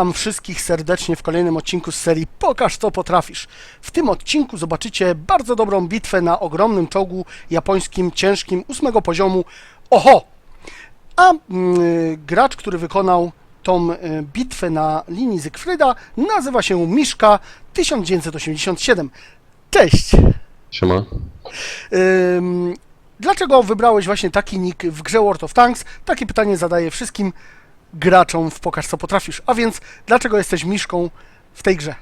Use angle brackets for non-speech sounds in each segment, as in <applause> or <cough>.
Witam wszystkich serdecznie w kolejnym odcinku z serii Pokaż co potrafisz. W tym odcinku zobaczycie bardzo dobrą bitwę na ogromnym czołgu japońskim ciężkim ósmego poziomu Oho! A mm, gracz, który wykonał tą y, bitwę na linii Zygfryda nazywa się Miszka 1987. Cześć! Siema. Ym, dlaczego wybrałeś właśnie taki nick w grze World of Tanks? Takie pytanie zadaję wszystkim graczom w Pokaż co potrafisz. A więc, dlaczego jesteś Miszką w tej grze?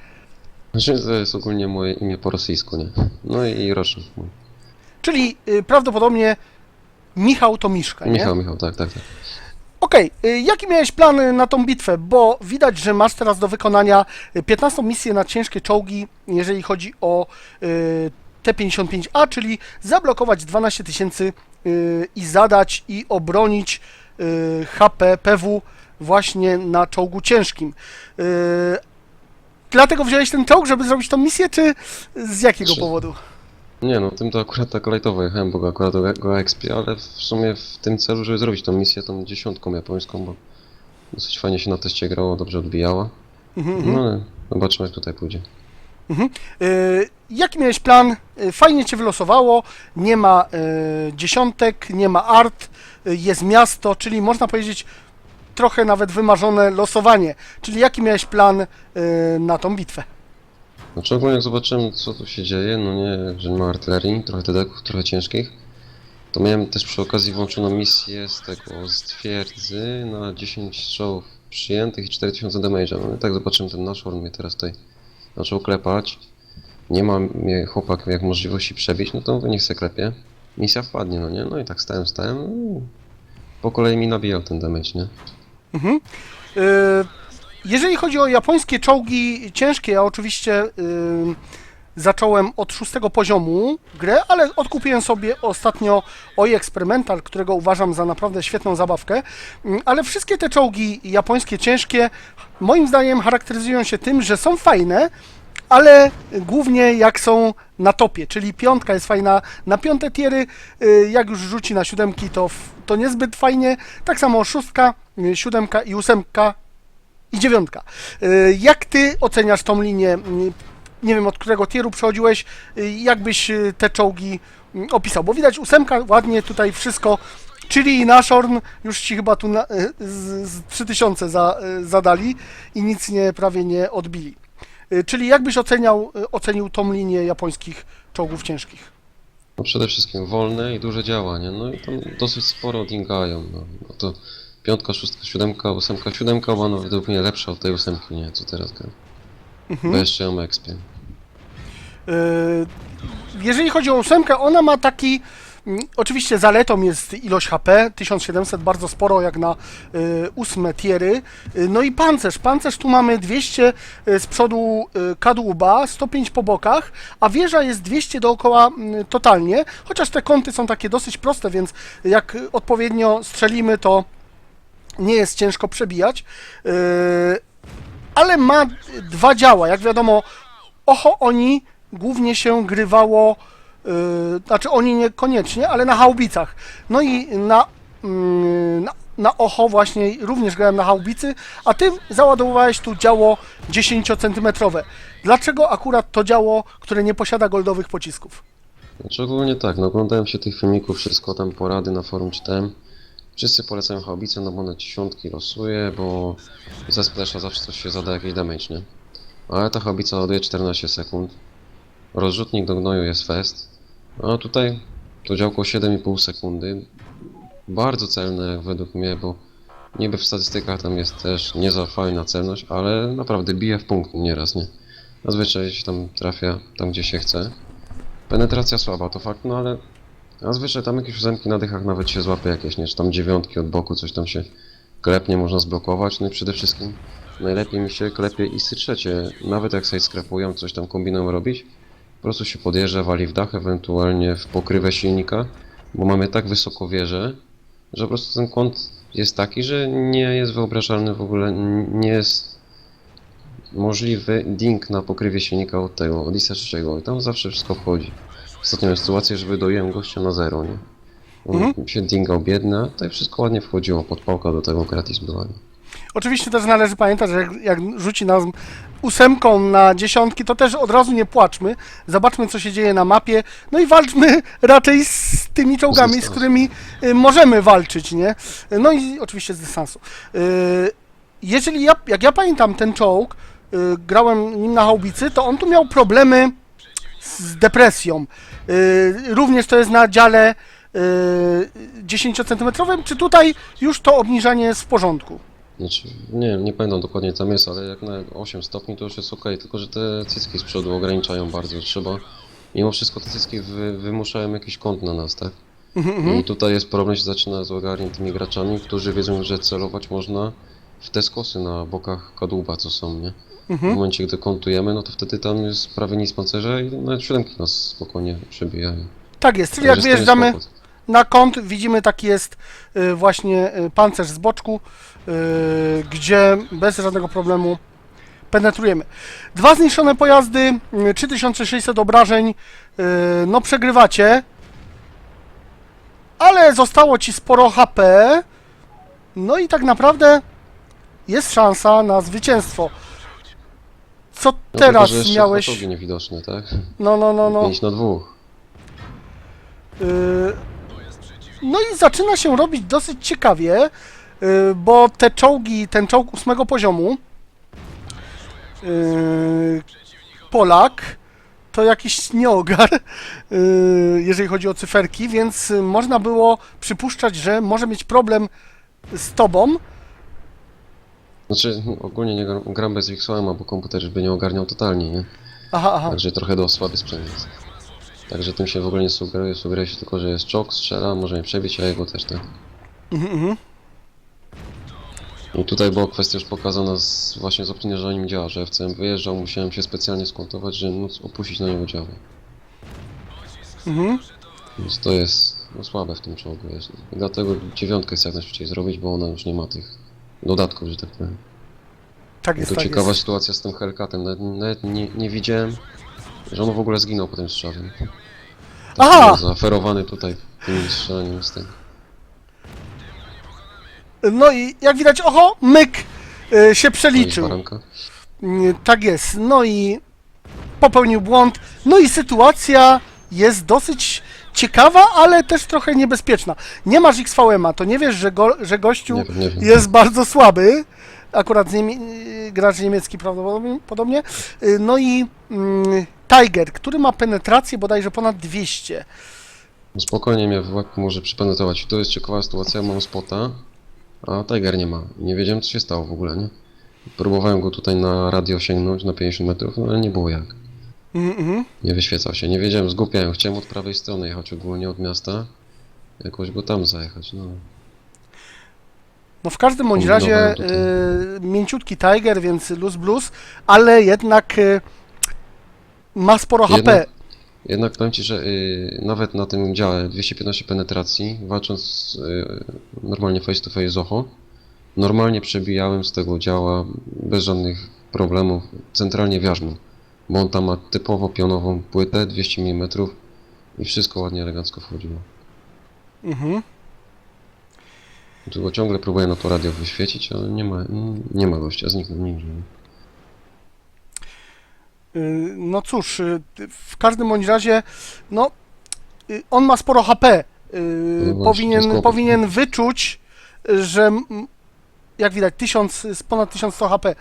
Znaczy, to jest ogólnie moje imię po rosyjsku, nie? No i rocznik mój. Czyli y, prawdopodobnie Michał to Miszka, nie? Michał, Michał, tak, tak, tak. Okej, y, jaki miałeś plan y, na tą bitwę? Bo widać, że masz teraz do wykonania y, 15 misję na ciężkie czołgi, jeżeli chodzi o y, T-55A, czyli zablokować 12 tysięcy y, i zadać i obronić y, HP PW właśnie na czołgu ciężkim. Y, Dlatego wziąłeś ten czołg, żeby zrobić tą misję, czy z jakiego Czy- powodu? Nie no, tym to akurat tak lajtowo jechałem, bo akurat go, go expię, ale w sumie w tym celu, żeby zrobić tą misję, tą dziesiątką japońską, bo dosyć fajnie się na teście grało, dobrze odbijała. Mhm, No ale zobaczymy jak tutaj pójdzie. Y, Jaki miałeś plan? Y, Fajnie cię wylosowało, nie ma y, dziesiątek, nie ma art, jest miasto, czyli można powiedzieć trochę nawet wymarzone losowanie. Czyli jaki miałeś plan y, na tą bitwę? Znaczy ogólnie jak zobaczyłem co tu się dzieje, no nie, że nie ma artylerii, trochę tedeków, trochę ciężkich, to miałem też przy okazji włączoną misję z tego, z twierdzy na 10 strzałów przyjętych i 4000 damage'a. No tak zobaczyłem ten nasz mnie teraz tutaj zaczął klepać. Nie ma mnie chłopak jak możliwości przebić, no to mówię niech se klepie. Misja wpadnie, no nie? No i tak stałem, stałem, po kolei mi nabijał ten damage, nie? Mhm. Y, Jeżeli chodzi o japońskie czołgi ciężkie, ja oczywiście y, zacząłem od szóstego poziomu grę, ale odkupiłem sobie ostatnio OI Experimental, którego uważam za naprawdę świetną zabawkę. Mm, Ale wszystkie te czołgi japońskie ciężkie, moim zdaniem, charakteryzują się tym, że są fajne, ale głównie jak są na topie, czyli piątka jest fajna na piąte tiery, y, jak już rzuci na siódemki, to, to niezbyt fajnie. Tak samo szóstka, y, siódemka i ósemka i dziewiątka. Y, Jak ty oceniasz tą linię? Nie wiem, od którego tieru przechodziłeś, jak byś y, te czołgi opisał? Bo widać ósemka, ładnie tutaj wszystko, czyli Nashorn już ci chyba tu na, z, z 3000 za, zadali i nic nie, prawie nie odbili. Y, Czyli jak byś oceniał, y, ocenił tą linię japońskich czołgów ciężkich? No przede wszystkim wolne i duże działanie, no i tam dosyć sporo dingają, no, no to piątka, szóstka, siódemka, ósemka, siódemka była no, według mnie lepsza od tej ósemki, nie, co teraz gra. Bo jeszcze ją ekspię. Yy, Jeżeli chodzi o ósemkę, ona ma taki. Mm, Oczywiście zaletą jest ilość HP, 1700, bardzo sporo jak na y, ósme tiery. Y, no i pancerz. Pancerz tu mamy 200 y, z przodu kadłuba, 105 po bokach, a wieża jest 200 dookoła y, totalnie. Chociaż te kąty są takie dosyć proste, więc jak odpowiednio strzelimy, to nie jest ciężko przebijać. Ale ma dwa działa. Jak wiadomo, Oho oni głównie się grywało, znaczy oni niekoniecznie, ale na haubicach. No i na, mm, na, na Oho właśnie również grałem na haubicy, a ty załadowałeś tu działo 10-centymetrowe. Dlaczego akurat to działo, które nie posiada goldowych pocisków? Znaczy ogólnie tak, no oglądałem się tych filmików, wszystko tam porady na forum czytałem. Wszyscy polecają haubice, no bo one dziesiątki losuje, bo ze splasha zawsze coś się zada jakiś damage, nie? Ale ta haubica ładuje 14 sekund. Rozrzutnik do gnoju jest fest. A tutaj to działko 7,5 sekundy. Bardzo celne jak według mnie, bo niby w statystykach tam jest też nie za fajna celność, ale naprawdę bije w punkt nieraz, nie? Zazwyczaj się tam trafia tam gdzie się chce. Penetracja słaba, to fakt, no ale zazwyczaj tam jakieś ósemki na dychach nawet się złapie jakieś, nie? Czy tam dziewiątki od boku, coś tam się klepnie, można zblokować, no i przede wszystkim najlepiej mi się klepie i trzecie, nawet jak sobie skrepują, coś tam kombinują robić, po prostu się podjeżdża, wali w dach, ewentualnie w pokrywę silnika, bo mamy tak wysoko wieżę, że po prostu ten kąt jest taki, że nie jest wyobrażalny w ogóle, nie jest możliwy ding na pokrywie silnika od tego, od ISA trzeciego i tam zawsze wszystko wchodzi. Ostatnio miałem sytuację, że wydoiłem gościa na zero, nie? On Mhm. się dingał biedny, a tutaj wszystko ładnie wchodziło, podpałka do tego gratis była. nie? Oczywiście też należy pamiętać, że jak, jak rzuci nas ósemką na dziesiątki, to też od razu nie płaczmy. Zobaczmy, co się dzieje na mapie. No i walczmy <laughs> raczej z tymi czołgami, z którymi y, możemy walczyć, nie? No i oczywiście z dystansu. Y, jeżeli ja, jak ja pamiętam ten czołg, y, grałem nim na haubicy, to on tu miał problemy z depresją. Y, również to jest na dziale y, 10-centymetrowym, czy tutaj już to obniżanie jest w porządku? Znaczy, nie nie pamiętam dokładnie tam jest, ale jak na 8 stopni to już jest ok, tylko że te cycki z przodu ograniczają bardzo. Trzeba, mimo wszystko te cycki wy, wymuszają jakiś kąt na nas, tak? I tutaj jest problem, się zaczyna z ogarniętymi graczami, którzy wiedzą, że celować można w te skosy na bokach kadłuba, co są, nie? W momencie, gdy kontujemy, no to wtedy tam jest prawie nic pancerza i nawet siódemki nas spokojnie przebijają. Tak jest, czyli jak wyjeżdżamy. Na kąt, widzimy taki jest y, właśnie y, pancerz z boczku, y, gdzie bez żadnego problemu penetrujemy. Dwa zniszczone pojazdy, y, 3600 obrażeń, no przegrywacie, ale zostało ci sporo HP, no i tak naprawdę jest szansa na zwycięstwo. Co No teraz tylko, że jeszcze miałeś? niewidoczne, tak? No, no, no, no. 5 na 2. Yy, No i zaczyna się robić dosyć ciekawie, yy, bo te czołgi, ten czołg ósmego poziomu, yy, Polak, to jakiś nieogar, yy, jeżeli chodzi o cyferki, więc można było przypuszczać, że może mieć problem z tobą. Znaczy, ogólnie nie gram, gram bez Wixoema, bo komputer by nie ogarniał totalnie, nie? Aha, aha. Także trochę do słaby sprzęt jest. Także tym się w ogóle nie sugeruje, sugeruje się tylko, że jest czołg, strzela, może mnie przebić, a jego też tak. Mhm, mhm. I tutaj była kwestia już pokazana z, właśnie z obciążeniem działa, że FCM wyjeżdżał, musiałem się specjalnie skontować, żeby móc opuścić na niego działo. Mhm. Więc to jest no, słabe w tym czołgu jest. I dlatego dziewiątkę chcę jak najszybciej zrobić, bo ona już nie ma tych dodatków, że tak powiem. Tak I jest, tu tak ciekawa jest. sytuacja z tym Hellcatem, nawet, nawet nie, nie widziałem, że on w ogóle zginął po tym strzale. Tak Aha! Zaoferowany tutaj tym strzelaniem z tym. No i jak widać, oho, myk yy, się przeliczył. Baranka. Nie, Tak jest. No i popełnił błąd. No i sytuacja jest dosyć ciekawa, ale też trochę niebezpieczna. Nie masz XVM-a, to nie wiesz, że, go, że gościu Nie wiem, nie wiem. jest bardzo słaby. Akurat z niemie- gracz niemiecki prawdopodobnie. Podobnie. Y, No i mm, Tiger, który ma penetrację bodajże ponad 200. No spokojnie mnie w łeb może przypenetrować. To jest ciekawa sytuacja, mam spota, a Tiger nie ma. Nie wiedziałem co się stało w ogóle, nie? Próbowałem go tutaj na radio sięgnąć na 50 metrów, no ale nie było jak. Mhm, mhm. Nie wyświecał się, nie wiedziałem, zgłupiałem. Chciałem od prawej strony jechać ogólnie od miasta. Jakoś go tam zajechać, no. No w każdym bądź razie y, mięciutki Tiger, więc luz blues, ale jednak y, ma sporo HP. Jednak- Jednak powiem Ci, że y, nawet na tym dziale 215 penetracji, walcząc y, normalnie face to face z Ocho, normalnie przebijałem z tego działa bez żadnych problemów centralnie wiarzmą, bo on tam ma typowo pionową płytę 200 mm i wszystko ładnie elegancko wchodziło. Mhm. Tylko ciągle próbuję na to radio wyświecić, ale nie ma, nie ma gościa, zniknął nigdzie. Y, No cóż, y, w każdym bądź razie, no, y, on ma sporo HP. No właśnie, powinien, kłopot. powinien wyczuć, że jak widać, 1000, z ponad 1100 HP.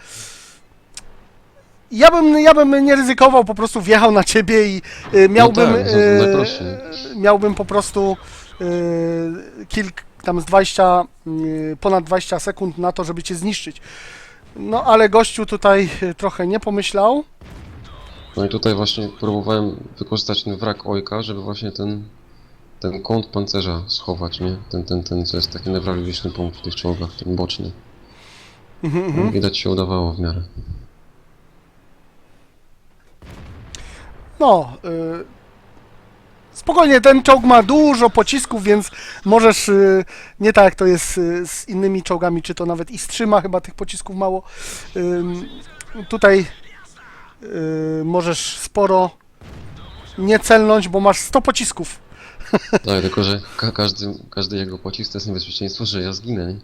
Ja bym, ja bym nie ryzykował, po prostu wjechał na ciebie i y, miałbym, tak, za- y, najprościej. miałbym po prostu y, kilk, tam z 20, y, ponad 20 sekund na to, żeby cię zniszczyć. No ale gościu tutaj trochę nie pomyślał. No i tutaj właśnie próbowałem wykorzystać ten wrak ojka, żeby właśnie ten, ten kąt pancerza schować, nie? Ten, ten, ten, co jest taki newralgiczny punkt w tych czołgach, ten boczny. Mhm, mhm. No, widać się udawało w miarę. No, y, spokojnie, ten czołg ma dużo pocisków, więc możesz, y, nie tak jak to jest y, z innymi czołgami, czy to nawet i strzyma chyba tych pocisków mało. Tutaj y, możesz sporo nie celnąć, bo masz 100 pocisków. Tak, <laughs> tylko że ka każdy, każdy jego pocisk to jest niebezpieczeństwo, że ja zginę, nie?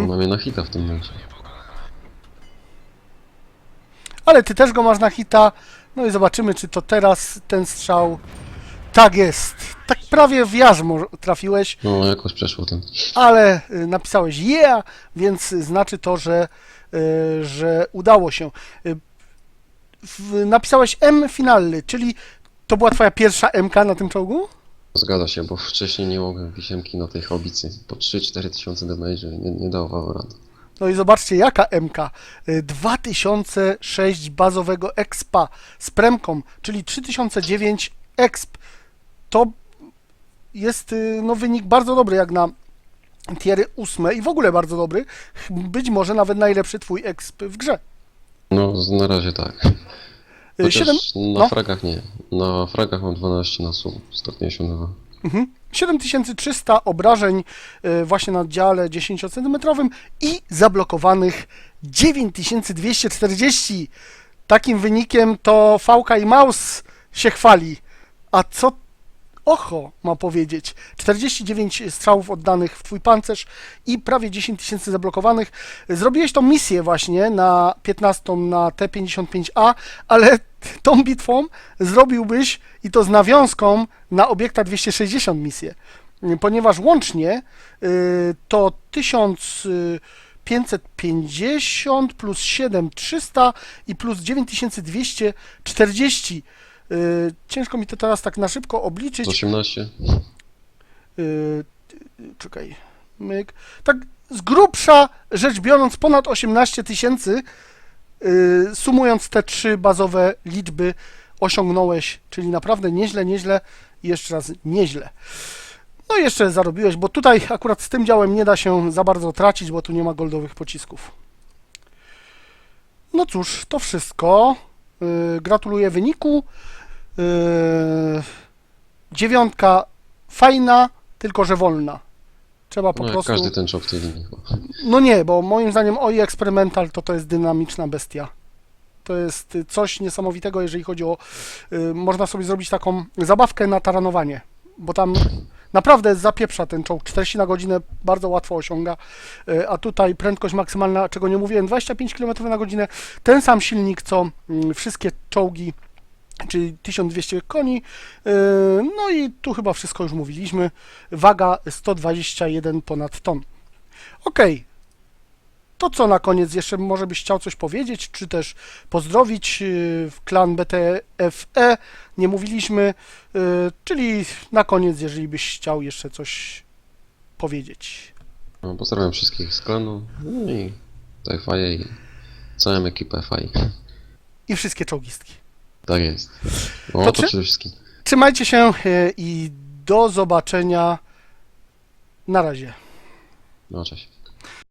On ma mnie na hita w tym momencie. Ale ty też go masz na hita. No i zobaczymy, czy to teraz ten strzał. Tak jest. Tak prawie w jarzmo trafiłeś, No, jakoś przeszło ten. ale y, napisałeś yeah, więc znaczy to, że, y, że udało się. Y, Napisałeś M finalny, czyli to była twoja pierwsza MK na tym czołgu? Zgadza się, bo wcześniej nie mogłem wisiemki na tej hobicy. Po 3-4 tysiące damage nie, nie dawało rady. No i zobaczcie, jaka MK. Y, 2006 bazowego expa z premką, czyli 3009 exp. To jest y, no, wynik bardzo dobry jak na tiery 8 i w ogóle bardzo dobry. Być może nawet najlepszy twój exp w grze. No, na razie tak. Chociaż siedem- na no. fragach nie. Na fragach mam 12 na sum, 152. Mhm. 7300 obrażeń y, właśnie na dziale 10 cm i zablokowanych 9240. Takim wynikiem to Fałka i Maus się chwali. A co Ocho ma powiedzieć? 49 strzałów oddanych w twój pancerz i prawie 10 tysięcy zablokowanych. Zrobiłeś tą misję właśnie na 15 na T55A, ale <laughs> tą bitwą zrobiłbyś i to z nawiązką na obiekta 260 misję, ponieważ łącznie y, to 1550 plus 7300 i plus 9240. Y, Ciężko mi to teraz tak na szybko obliczyć. 18? Y, czekaj, myk. Tak z grubsza rzecz biorąc ponad 18 tysięcy, y, sumując te trzy bazowe liczby, osiągnąłeś, czyli naprawdę nieźle, nieźle i jeszcze raz nieźle. No i jeszcze zarobiłeś, bo tutaj akurat z tym działem nie da się za bardzo tracić, bo tu nie ma goldowych pocisków. No cóż, to wszystko. Gratuluję wyniku. Y, dziewiątka fajna, tylko że wolna. Trzeba po No prostu. każdy ten czołg w tej linii. No nie, bo moim zdaniem OI Experimental to to jest dynamiczna bestia. To jest coś niesamowitego, jeżeli chodzi o. Y, można sobie zrobić taką zabawkę na taranowanie, bo tam naprawdę zapieprza ten czołg. 40 na godzinę bardzo łatwo osiąga, y, a tutaj prędkość maksymalna, czego nie mówiłem, 25 km na godzinę. Ten sam silnik, co mm, wszystkie czołgi, czyli 1200 koni. Y, no i tu chyba wszystko już mówiliśmy. Waga 121 ponad ton. Okej. To co na koniec jeszcze może byś chciał coś powiedzieć, czy też pozdrowić w klan BTFE, nie mówiliśmy, yy, czyli na koniec, jeżeli byś chciał jeszcze coś powiedzieć. No, pozdrawiam wszystkich z klanu. No i TFI i całą ekipę FI. I wszystkie czołgistki. Tak jest. O, To to, czy- przede wszystkim. Trzymajcie się yy, i do zobaczenia. Na razie. No, cześć.